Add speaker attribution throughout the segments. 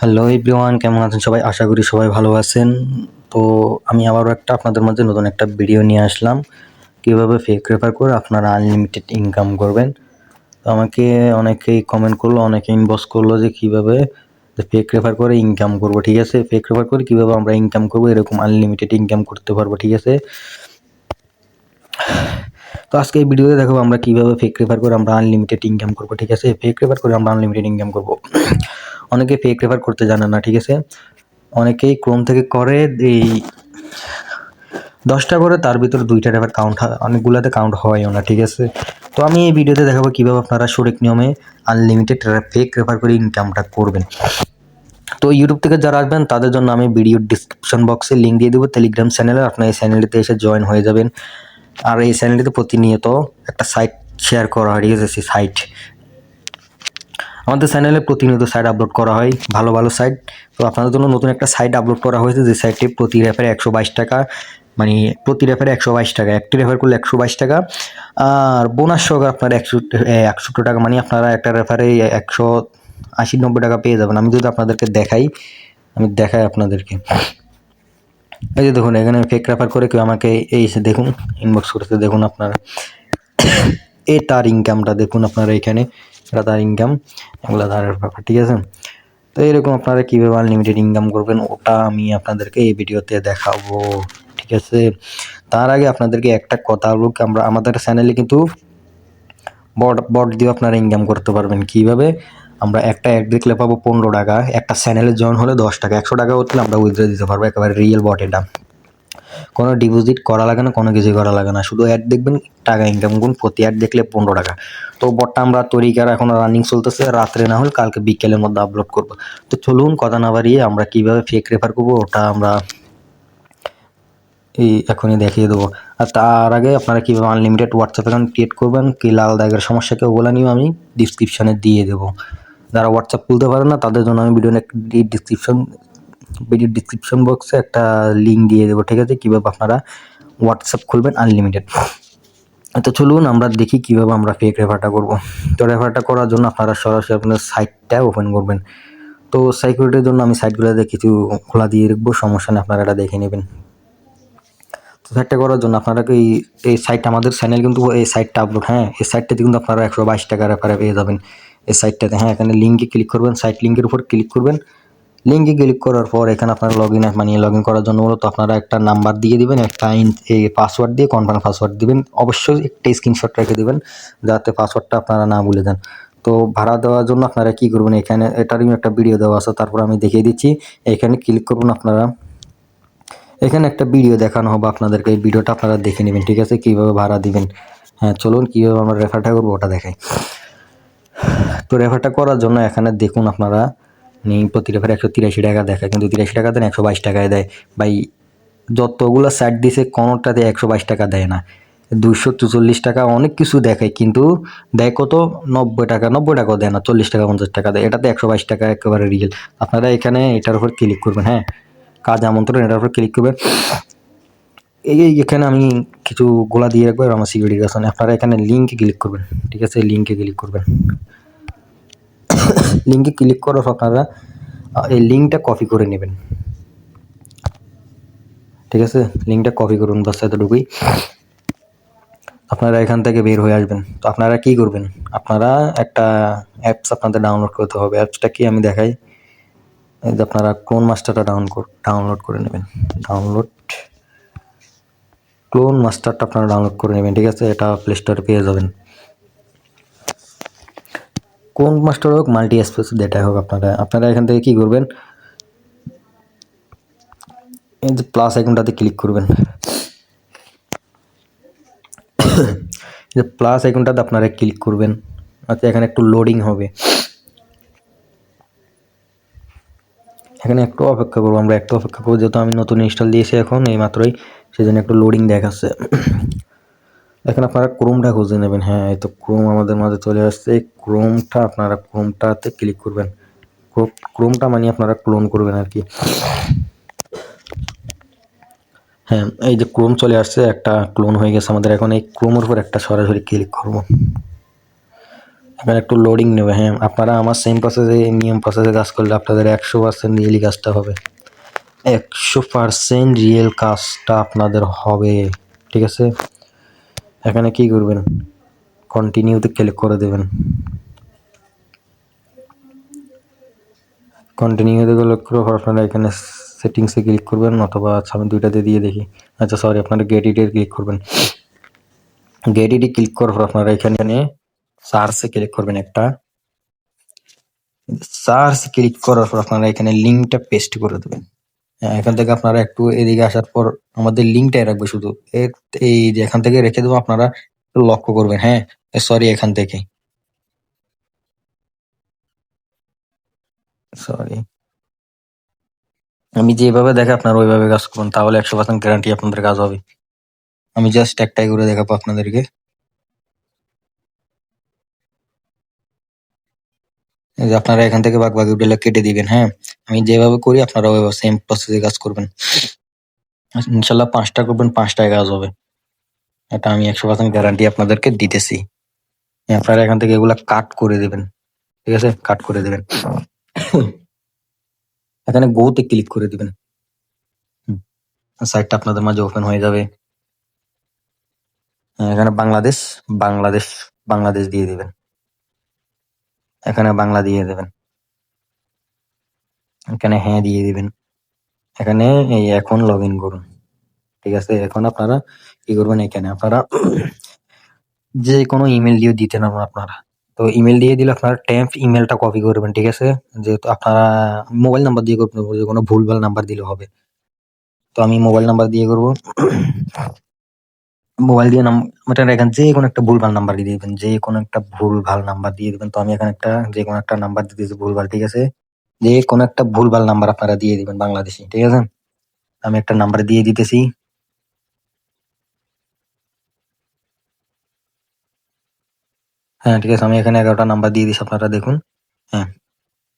Speaker 1: Hello everyone কেমন আছেন সবাই? আশা করি সবাই ভালো আছেন। তো আমি আবারও একটা আপনাদের মধ্যে নতুন একটা ভিডিও নিয়ে আসলাম। কীভাবে ফেক রেফার করে আপনারা আনলিমিটেড ইনকাম করবেন? তো আমাকে অনেকেই কমেন্ট করল, অনেকে ইনবক্স করল যে কীভাবে ফেক রেফার করে ইনকাম করব, ঠিক আছে? ফেক রেফার করে কীভাবে আমরা ইনকাম করব, এরকম আনলিমিটেড ইনকাম করতে পারব, ঠিক আছে? তো আজকে এই ভিডিওতে দেখাবো আমরা কীভাবে ফেক রেফার করে আমরা আনলিমিটেড ইনকাম করব, ঠিক আছে? ফেক রেফার করে আমরা আনলিমিটেড ইনকাম করব। অনেকে ফেক রেফার করতে জানে না, ঠিক আছে? অনেকেই ক্রোম থেকে করে, এই দশটা করে, তার ভিতরে দুইটা রেফার কাউন্ট হয়, অনেকগুলোতে কাউন্ট হয়ও না, ঠিক আছে? তো আমি এই ভিডিওতে দেখাবো কীভাবে আপনারা সঠিক নিয়মে আনলিমিটেড ফেক রেফার করে ইনকামটা করবেন। তো ইউটিউব থেকে যারা আসবেন, তাদের জন্য আমি ভিডিও ডিসক্রিপশন বক্সে লিঙ্ক দিয়ে দেবো টেলিগ্রাম চ্যানেলে আপনার এই চ্যানেলটিতে এসে জয়েন হয়ে যাবেন। আর এই চ্যানেলটিতে প্রতিনিয়ত একটা সাইট শেয়ার করা হয়, ঠিক আছে? সেই সাইট আমাদের চ্যানেলে প্রতিনিয়ত সাইট আপলোড করা হয়, ভালো ভালো সাইট তো আপনাদের জন্য নতুন একটা সাইট আপলোড করা হয়েছে, যে সাইটটি প্রতি রেফারে একশো বাইশ টাকা মানে প্রতি রেফারে একশো বাইশ টাকা, একটি রেফার করলে একশো বাইশ টাকা। আর বোনাস সহ আপনার একশো টাকা মানে আপনারা একটা রেফারে একশো আশি নব্বই টাকা পেয়ে যাবেন। আমি যদি আপনাদেরকে দেখাই, আমি দেখাই আপনাদেরকে। এই যে দেখুন, এখানে ফেক রেফার করে কেউ আমাকে এই দেখুন ইনবক্স করতে দেখুন আপনারা। এ তার ইনকামটা দেখুন আপনারা এখানে। এটা তার ইনকাম এগুলো তার ব্যাপার, ঠিক আছে? তো এরকম আপনারা কীভাবে আনলিমিটেড ইনকাম করবেন, ওটা আমি আপনাদেরকে এই ভিডিওতে দেখাবো, ঠিক আছে? তার আগে আপনাদেরকে একটা কথা বলব আমরা, আমাদের চ্যানেলে কিন্তু বট বট দিয়ে আপনারা ইনকাম করতে পারবেন। কীভাবে? আমরা একটা অ্যাড দেখলে পাবো পনেরো টাকা, একটা চ্যানেলে জয়েন হলে দশ টাকা, একশো টাকা হলে আমরা উইথড্র দিতে পারব, একেবারে রিয়েল বট এটা। কোনো ডিপোজিট করা লাগে না, কোনো কিছুই করা লাগে না। শুধু অ্যাড দেখবেন টাকা ইনকাম করুন প্রতি অ্যাড দেখলে পনেরো টাকা। তো বটটা, আমরা তৈরি করা এখন রানিং চলতেছে, রাত্রে না হলে কালকে বিকেলের মধ্যে আপলোড করব। তো চলুন, কথা না বাড়িয়ে আমরা কীভাবে ফেক রেফার করব, ওটা আমরা এই এখনই দেখিয়ে দেবো। আর তার আগে আপনারা কীভাবে আনলিমিটেড হোয়াটসঅ্যাপ অ্যাকাউন্ট ক্রিয়েট করবেন, কি লাল দাগের সমস্যাকে ওগুলো নিয়েও আমি ডিসক্রিপশানে দিয়ে দেবো। যারা হোয়াটসঅ্যাপ খুলতে পারে না, তাদের জন্য আমি ভিডিও ডিসক্রিপশন ভিডিও ডিসক্রিপশন বক্সে একটা লিঙ্ক দিয়ে দেবো, ঠিক আছে? কীভাবে আপনারা হোয়াটসঅ্যাপ খুলবেন আনলিমিটেড তো চলুন আমরা দেখি কীভাবে আমরা ফেক রেফারটা করব। তো রেফারটা করার জন্য আপনারা সরাসরি আপনার সাইটটা ওপেন করবেন। তো সিকিউরিটির জন্য আমি সাইটগুলোতে কিছু খোলা দিয়ে রাখব, সমস্যা নেই, আপনারা এটা দেখে নেবেন। তো সাইটটা করার জন্য আপনারা এই এই সাইট আমাদের চ্যানেল কিন্তু এই সাইটটা আপলোড হ্যাঁ? এই সাইটটাতে কিন্তু আপনারা একশো বাইশ টাকা রেফারে পেয়ে যাবেন। এই সাইটটাতে হ্যাঁ এখানে লিঙ্কে ক্লিক করবেন সাইট লিঙ্কের উপর ক্লিক করবেন। লিঙ্কে ক্লিক করার পর এখানে আপনারা লগ ইন মানে লগ ইন করার জন্য মূলত আপনারা একটা নাম্বার দিয়ে দিবেন, একটা এই পাসওয়ার্ড দিয়ে কনফার্ম পাসওয়ার্ড দিবেন। অবশ্যই একটা স্ক্রিনশট রেখে দিবেন, যাতে পাসওয়ার্ডটা আপনারা না ভুলে যান। তো ভাড়া দেওয়ার জন্য আপনারা কী করবেন? এখানে এটারই একটা ভিডিও দেওয়া আছে, তারপর আমি দেখিয়ে দিচ্ছি। এখানে ক্লিক করুন আপনারা। এখানে একটা ভিডিও দেখানো হবে আপনাদেরকে, এই ভিডিওটা আপনারা দেখে নেবেন, ঠিক আছে? কীভাবে ভাড়া দিবেন? হ্যাঁ চলুন কীভাবে আমরা রেফারটা করব, ওটা দেখাই। তো রেফারটা করার জন্য এখানে দেখুন আপনারা প্রতি রেফার একশো তিরাশি টাকা দেখায়, কিন্তু তিরাশি টাকা দেন একশো বাইশ টাকায় দেয়। ভাই, যতগুলো সাইট দিছে, কোনোটাতে একশো বাইশ টাকা দেয় না। দুশো চুচল্লিশ টাকা অনেক কিছু দেখায়, কিন্তু দেয় কত? নব্বই টাকা, নব্বই টাকাও দেয় না, চল্লিশ টাকা, পঞ্চাশ টাকা দেয়। এটাতে একশো বাইশ টাকা একেবারে রিয়েল আপনারা এখানে এটার উপর ক্লিক করবেন হ্যাঁ? কাজ আমন্ত্রণ, এটার উপর ক্লিক করবেন। এই এখানে আমি কিছু গোলা দিয়ে রাখব আমার সিকিউরিটির কাছে আপনারা এখানে লিঙ্কে ক্লিক করবেন, ঠিক আছে? লিঙ্কে ক্লিক করবেন। লিঙ্কে ক্লিক করার আপনারা। এই লিঙ্কটা কপি করে নেবেন। ঠিক আছে? লিঙ্কটা কপি করুন, বাস এতটুকুই। আপনারা এখান থেকে বের হয়ে আসবেন। তো আপনারা কি করবেন? আপনারা একটা অ্যাপস আপনাদের ডাউনলোড করতে হবে। অ্যাপসটা কি আমি দেখাই? আপনারা ক্লোন মাস্টারটা ডাউন ডাউনলোড করে নেবেন। ডাউনলোড ক্লোন মাস্টারটা আপনারা ডাউনলোড করে নেবেন, ঠিক আছে? এটা প্লে স্টোরে পেয়ে যাবেন। কোন মাস্টার হোক, মাল্টি স্পেস ডেটা হোক আপনারা আপনারা এখান থেকে কী করবেন? এই যে প্লাস আইকনটাতে ক্লিক করবেন। যে প্লাস আইকনটাতে আপনারা ক্লিক করবেন। আচ্ছা এখানে একটু লোডিং হবে। এখানে একটু অপেক্ষা করব, আমরা একটু অপেক্ষা করব, যেহেতু আমি নতুন ইনস্টল দিয়েছি এখন এই মাত্রই সেজন্য একটু লোডিং দেখাচ্ছে। এখন আপনারা ক্রোমটা খুঁজে নেবেন। হ্যাঁ এই তো ক্রোম আমাদের মাঝে চলে আসছে। এই ক্রোমটা আপনারা ক্রোমটাতে ক্লিক করবেন। ক্রোমটা মানে আপনারা ক্লোন করবেন আর কি। হ্যাঁ এই যে ক্রোম চলে আসছে, একটা ক্লোন হয়ে গেছে আমাদের। এখন এই ক্রোমের উপর একটা সরাসরি ক্লিক করব। এখানে একটু লোডিং নেবে। হ্যাঁ আপনারা আমার সেম প্রসেসে নিয়ম প্রসেসে কাজ করলে আপনাদের একশো পার্সেন্ট রিয়েলি কাজটা হবে। একশো পার্সেন্ট রিয়েল কাজটা আপনাদের হবে। ঠিক আছে? এখানে কি করবেন? কন্টিনিউতে ক্লিক করে দেবেন। কন্টিনিউতে ক্লিক করে আপনারা এখানে সেটিংসে ক্লিক করবেন, অথবা আচ্ছা আমি দুইটাতে দিয়ে দেখি। আচ্ছা সরি আপনারা গেট ইটে ক্লিক করবেন। গেট ইটে ক্লিক করার পর আপনারা এখানে সার্চে ক্লিক করবেন একটা। সার্চ ক্লিক করার পর আপনারা এখানে লিঙ্কটা পেস্ট করে দেবেন। এখান থেকে আপনারা একটু এদিকে আসার পর আমাদের লিঙ্কটাই রাখবে শুধু। এই যে এখান থেকে রেখে দেবো, আপনারা লক্ষ্য করবেন হ্যাঁ? সরি এখান থেকে। সরি আমি যেভাবে দেখে আপনারা ওইভাবে কাজ করুন, তাহলে একশো পার্সেন্ট গ্যারান্টি আপনাদের কাজ হবে। আমি জাস্ট একটাই করে দেখাবো আপনাদেরকে। যে আপনারা এখান থেকে বাগ বাকি উঠে কেটে দিবেন হ্যাঁ? আমি যেভাবে করি আপনারা ওইভাবে সেম প্রসেসে কাজ করবেন। ইনশাল্লাহ পাঁচটা করবেন, পাঁচটায় কাজ হবে। এটা আমি একশো পার্সেন্ট গ্যারান্টি আপনাদেরকে দিতেছি। আপনারা এখান থেকে এগুলা কাট করে দেবেন। ঠিক আছে? কাট করে দেবেন। এখানে গোতে ক্লিক করে দিবেন। সাইটটা আপনাদের মাঝে ওপেন হয়ে যাবে। এখানে বাংলাদেশ বাংলাদেশ বাংলাদেশ দিয়ে দিবেন। এখানে বাংলা দিয়ে দেবেন। এখানে হ্যাঁ দিয়ে দিবেন। এখানে এই এখন লগ ইন করুন। ঠিক আছে? এখন আপনারা কি করবেন এখানে? আপনারা যে কোনো ইমেল দিয়ে দিতে পারবেন আপনারা। তো ইমেল দিয়ে দিলে আপনারা ট্যাম্প ইমেলটা কপি করবেন, ঠিক আছে? যেহেতু আপনারা মোবাইল নাম্বার দিয়ে করবেন কোনো ভুলভাল নাম্বার দিলে হবে। তো আমি মোবাইল নাম্বার দিয়ে করব। মোবাইল দিয়ে নাম্বারটা এখানে যে কোনো একটা ভুলভাল নাম্বার দিয়ে দিবেন যে কোনো একটা ভুলভাল নাম্বার দিয়ে দিবেন। তো আমি এখানে একটা যে কোনো একটা নাম্বার দিতেছি ভুলভাল, ঠিক আছে? যে কোনো একটা ভুলভাল নাম্বার আপনারা দিয়ে দিবেন বাংলাদেশি, ঠিক আছে? আমি একটা নাম্বার দিয়ে দিতেছি। হ্যাঁ ঠিক আছে, আমি এখানে এগারোটা নাম্বার দিয়ে দিচ্ছি আপনারা দেখুন। হ্যাঁ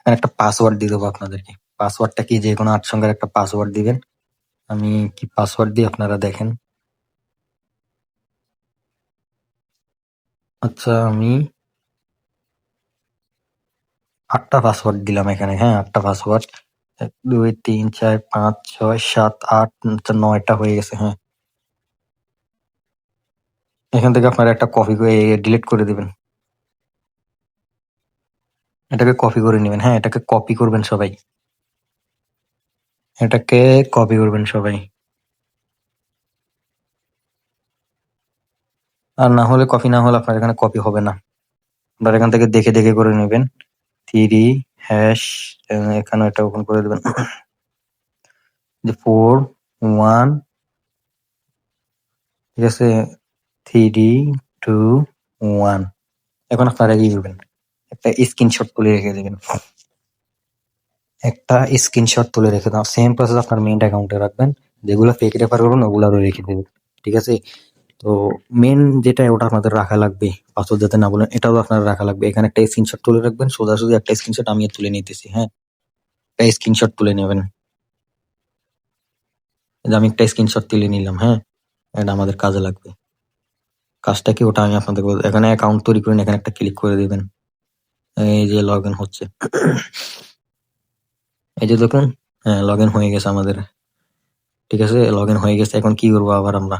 Speaker 1: এখানে একটা পাসওয়ার্ড দিয়ে দেবো আপনাদেরকে। পাসওয়ার্ডটা কি? যে কোনো আট সংখ্যার একটা পাসওয়ার্ড দিবেন। আমি কি পাসওয়ার্ড দিই আপনারা দেখেন? আচ্ছা আমি আটটা পাসওয়ার্ড দিলাম এখানে হ্যাঁ আটটা পাসওয়ার্ড এক দুই তিন চার পাঁচ ছয় সাত আট আচ্ছা, নয়টা হয়ে গেছে হ্যাঁ। এখান থেকে আপনারা একটা কপি করে ডিলিট করে দিবেন। এটাকে কপি করে নেবেন হ্যাঁ এটাকে কপি করবেন সবাই। এটাকে কপি করবেন সবাই। আর না হলে কপি না হলে আপনার এখানে কপি হবে না। আপনার এখান থেকে দেখে দেখে করে নেবেন। থ্রি হ্যাশ, এখানে এটা ওপেন করে দেবেন। যে ফোর, ওয়ান, ঠিক আছে? Three, two, one. এখন আপনারা কি করবেন একটা স্ক্রিনশট তুলে রেখে দেবেন। একটা স্ক্রিনশট তুলে রেখে দাও। সেম প্রসেস আপনার মেইন অ্যাকাউন্টে রাখবেন। যেগুলো ফেক রেফার করবেন, ওগুলো রেখে দেবেন। ঠিক আছে? তো মেন যেটা ওটা আপনাদের রাখা লাগবে পাসওয়ার্ড যাতে না বলেন, এটাও আপনার রাখা লাগবে। এখানে একটা স্ক্রিনশট তুলে রাখবেন, সোজাসুজি একটা স্ক্রিনশট আমি তুলে নিতেছি হ্যাঁ? একটা স্ক্রিনশট তুলে নেবেন। আমি একটা স্ক্রিনশট তুলে নিলাম হ্যাঁ? এটা আমাদের কাজে লাগবে। কাজটা কি ওটা আমি আপনাদের। এখানে অ্যাকাউন্ট তৈরি করেন, এখানে একটা ক্লিক করে দিবেন। এই যে লগ ইন হচ্ছে। এই যে দেখুন হ্যাঁ লগ ইন হয়ে গেছে আমাদের। ঠিক আছে লগ ইন হয়ে গেছে, এখন কি করব আবার আমরা?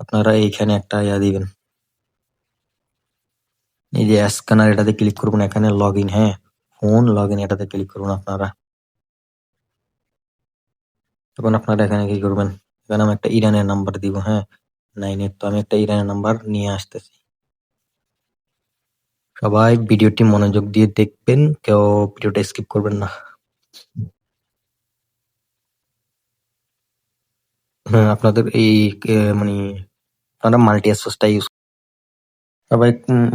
Speaker 1: আপনারা এইখানে একটা ইয়া দিবেন। এই যে স্ক্যানার এটাতে ক্লিক করবেন, এখানে লগ ইন হ্যাঁ? ফোন লগ ইন এটাতে ক্লিক করবেন আপনারা। এখন আপনারা এখানে কি করবেন? এখানে আমি একটা ইরানের নাম্বার দিব হ্যাঁ? নাইন তো আমি একটা ইরানের নাম্বার নিয়ে আসতেছি। সবাই ভিডিওটি মনোযোগ দিয়ে দেখবেন, কেউ ভিডিওটা স্কিপ করবেন না। আপনাদের এই মানে আপনারা মাল্টি অ্যাসোসটা ইউজ সবাই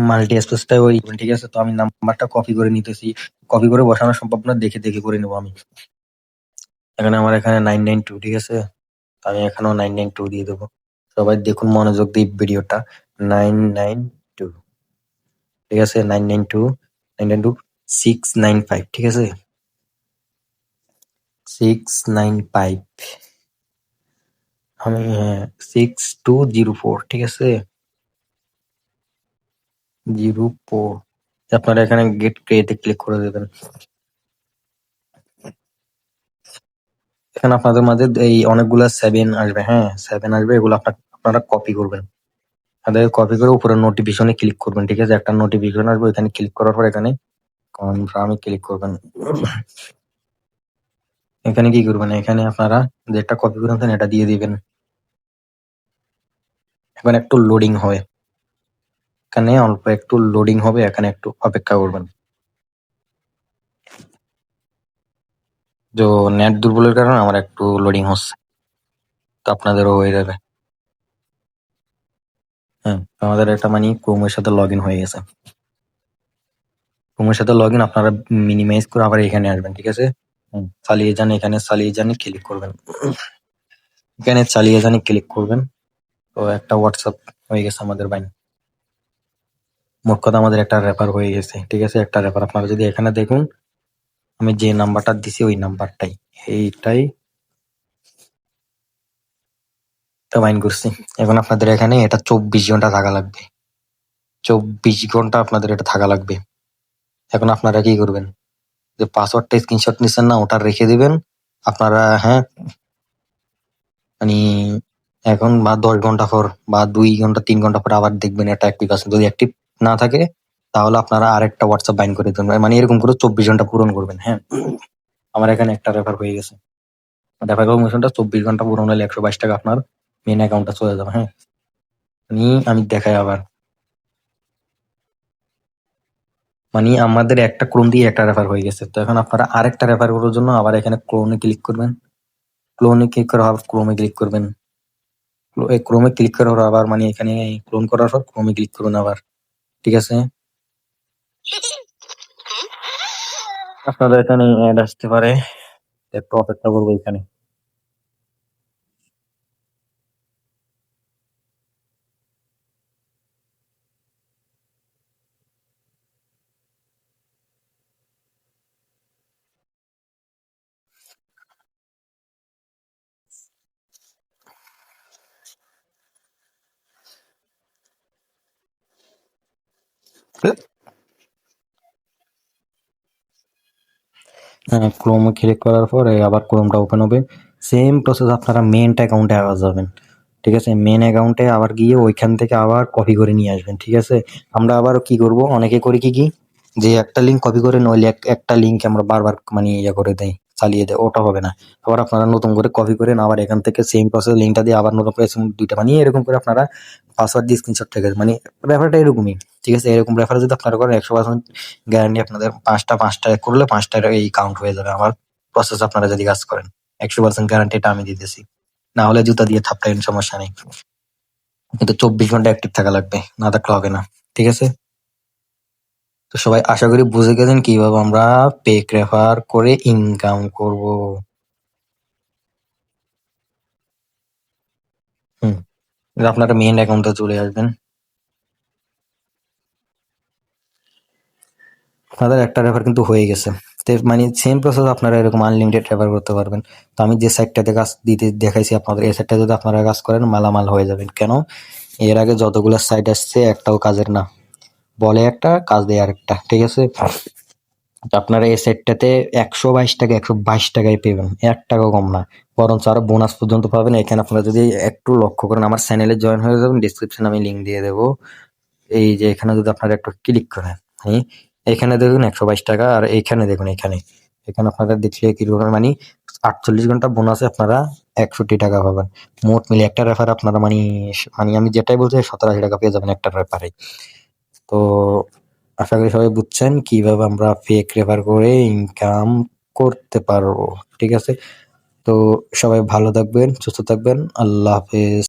Speaker 1: মাল্টি অ্যাসোসটা ওই ঠিক আছে তো আমি নাম্বারটা কপি করে নিতেছি। কপি করে বসানো সম্ভব না, দেখে দেখে করে নেব আমি। এখানে আমার এখানে নাইন নাইন টু ঠিক আছে? আমি এখানেও নাইন নাইন টু দিয়ে দেবো। সবাই দেখুন মনোযোগ দিয়ে ভিডিওটা। নাইন নাইন টু ঠিক আছে? Nine nine two nine nine two six nine five ঠিক আছে? সিক্স নাইন ফাইভ আমি সিক্স টু জিরো ফোর ঠিক আছে? জিরো ফোর আপনারা এখানে গেট ক্রিয়েটে ক্লিক করে দেবেন। এখানে আপনাদের মাঝে এই অনেকগুলা সেভেন আসবে হ্যাঁ? সেভেন আসবে, এগুলো আপনার কপি করবেন। তাদের কপি করে উপরে নোটিফিকেশনে ক্লিক করবেন, ঠিক আছে? একটা নোটিফিকেশন আসবে এখানে ক্লিক করার পর এখানে কনফার্মে ক্লিক করবেন। এখানে কি করবেন? এখানে আপনারা যেটা কপি করেছেন, এটা দিয়ে দিবেন। এখন একটু লোডিং হবে। এখানে অল্প একটু লোডিং হবে, এখানে একটু অপেক্ষা করবেন। তো নেট দুর্বলের কারণে আমার একটু লোডিং হচ্ছে। তো আপনাদেরও হয়ে যাবে। হ্যাঁ আমাদের একটা মানে ক্রোমের সাথে লগ ইন হয়ে গেছে। ক্রোমের সাথে লগ ইন আপনারা মিনিমাইজ করে আবার এখানে আসবেন, ঠিক আছে? চালিয়ে যান, এখানে চালিয়ে যান ক্লিক করবেন। এখানে চালিয়ে যান ক্লিক করবেন। তো একটা হোয়াটসঅ্যাপ হয়ে গেছে আমাদের বাইন মোট কথা আমাদের একটা রেফার হয়ে গেছে, ঠিক আছে? একটা রেফার আপনারা যদি এখানে দেখুন, আমি যে নাম্বারটা দিছি ওই নাম্বারটাই। এইটাই বাইন করছি। এখন আপনাদের এখানে এটা চব্বিশ ঘণ্টা থাকা লাগবে। চব্বিশ ঘণ্টা আপনাদের এটা থাকা লাগবে। এখন আপনারা কি করবেন? যে পাসওয়ার্ডটা স্ক্রিনশট নিচ্ছেন না, ওটা রেখে দিবেন। আপনারা হ্যাঁ মানে এখন বা দশ ঘণ্টা পর বা দুই ঘণ্টা, তিন ঘণ্টা পর আবার দেখবেন এটা অ্যাক্টিভ আছে। যদি অ্যাক্টিভ না থাকে, তাহলে আপনারা আরেকটা হোয়াটসঅ্যাপ বাইন করে দেবেন। মানে এরকম করে চব্বিশ ঘণ্টা পূরণ করবেন হ্যাঁ? আমার এখানে একটা রেফার হয়ে গেছে। রেফার কমিশনটা চব্বিশ ঘণ্টা পূরণ হলে একশো বাইশ টাকা আপনার মেন অ্যাকাউন্টটা চলে যাবে হ্যাঁ? মানে আমি দেখাই আবার। মানে আমাদের একটা ক্রোম দিয়ে একটা রেফার হয়ে গেছে। তো এখন আপনারা আরেকটা রেফার করার জন্য আবার এখানে ক্লোনে ক্লিক করবেন। ক্লোনে ক্লিক পর ক্রোমে ক্লিক করবেন। ক্রোমে ক্লিক করার আবার মানে এখানে ক্লোন করার পর ক্রোমে ক্লিক করুন আবার। ঠিক আছে? আপনারা এখানে অ্যাড আসতে পারে। একটু অপেক্ষা করব এখানে। ক্রোমে ক্লিক করার পরে আবার ক্রোমটা ওপেন হবে। সেম প্রসেস আপনারা মেন অ্যাকাউন্টে আবার যাবেন। ঠিক আছে? মেন অ্যাকাউন্টে আবার গিয়ে ওইখান থেকে আবার কপি করে নিয়ে আসবেন, ঠিক আছে? আমরা আবার কি করব? অনেকে করি কি কি? যে একটা লিঙ্ক কপি করে নইলে এক- একটা লিঙ্ক আমরা বারবার মানে ইয়ে করে দেই, চালিয়ে দেয় ওটা হবে না। আবার আপনারা নতুন করে কপি করেন আবার এখান থেকে সেম প্রসেস লিঙ্কটা দিয়ে আবার নতুন করে দুইটা বানিয়ে এরকম করে আপনারা পাসওয়ার্ড দিয়ে স্ক্রিনশট থেকে মানে ব্যাপারটা এরকমই। ঠিক আছে, এরকম রেফারেন্স যদি আপনারা করেন, একশো পার্সেন্ট গ্যারান্টি আপনাদের পাঁচটা পাঁচটা করলে পাঁচটা এই কাউন্ট হয়ে যাবে। আমার প্রসেস আপনারা যদি কাজ করেন, একশো পার্সেন্ট গ্যারান্টি গ্যারান্টিটা আমি দিতেছি। না হলে জুতা দিয়ে থাপটাইন সমস্যা নেই। কিন্তু চব্বিশ ঘণ্টা অ্যাক্টিভ থাকা লাগবে, না থাকলে হবে না, ঠিক আছে? তো সবাই আশা করি বুঝে গেছেন কীভাবে আমরা পেক রেফার করে ইনকাম করব। হুম, আপনারা মেইন অ্যাকাউন্টে চলে আসবেন। আপনাদের একটা রেফার কিন্তু হয়ে গেছে। তো মানে সেম প্রসেস আপনারা এরকম আনলিমিটেড রেফার করতে পারবেন। তো আমি যে সাইডটাতে কাজ দিতে দেখাইছি আপনাদের, এই সাইডটা যদি আপনারা কাজ করেন, মালামাল হয়ে যাবেন। কেন? এর আগে যতগুলো সাইড আসছে, একটাও কাজের না। বলে একটা, কাজ দেয় আরেকটা, ঠিক আছে? আপনারা এই সেটটাতে একশো বাইশ টাকা, একশো বাইশ টাকায় পেবেন। এক টাকাও কম না। বরঞ্চ আরও বোনাস পর্যন্ত পাবেন। এখানে আপনারা যদি একটু লক্ষ্য করেন, আমার চ্যানেলে জয়েন হয়ে যাবেন ডিসক্রিপশনে আমি লিঙ্ক দিয়ে দেবো। এই যে এখানে যদি আপনারা একটু ক্লিক করেন হ্যাঁ? এখানে দেখুন একশো বাইশ টাকা আর এইখানে দেখুন এখানে। এখানে আপনারা দেখলে কি রকম মানে আটচল্লিশ ঘণ্টা বোনাসে আপনারা একষট্টি টাকা পাবেন। মোট মিলে একটা রেফার আপনারা মানে মানে আমি যেটাই বলছি সতেরো আশি টাকা পেয়ে যাবেন একটা রেফারে তো আশা করি সবাই বুঝছেন কীভাবে আমরা ফেক রেফার করে ইনকাম করতে পারব, ঠিক আছে? তো সবাই ভালো থাকবেন, সুস্থ থাকবেন, আল্লাহ হাফেজ।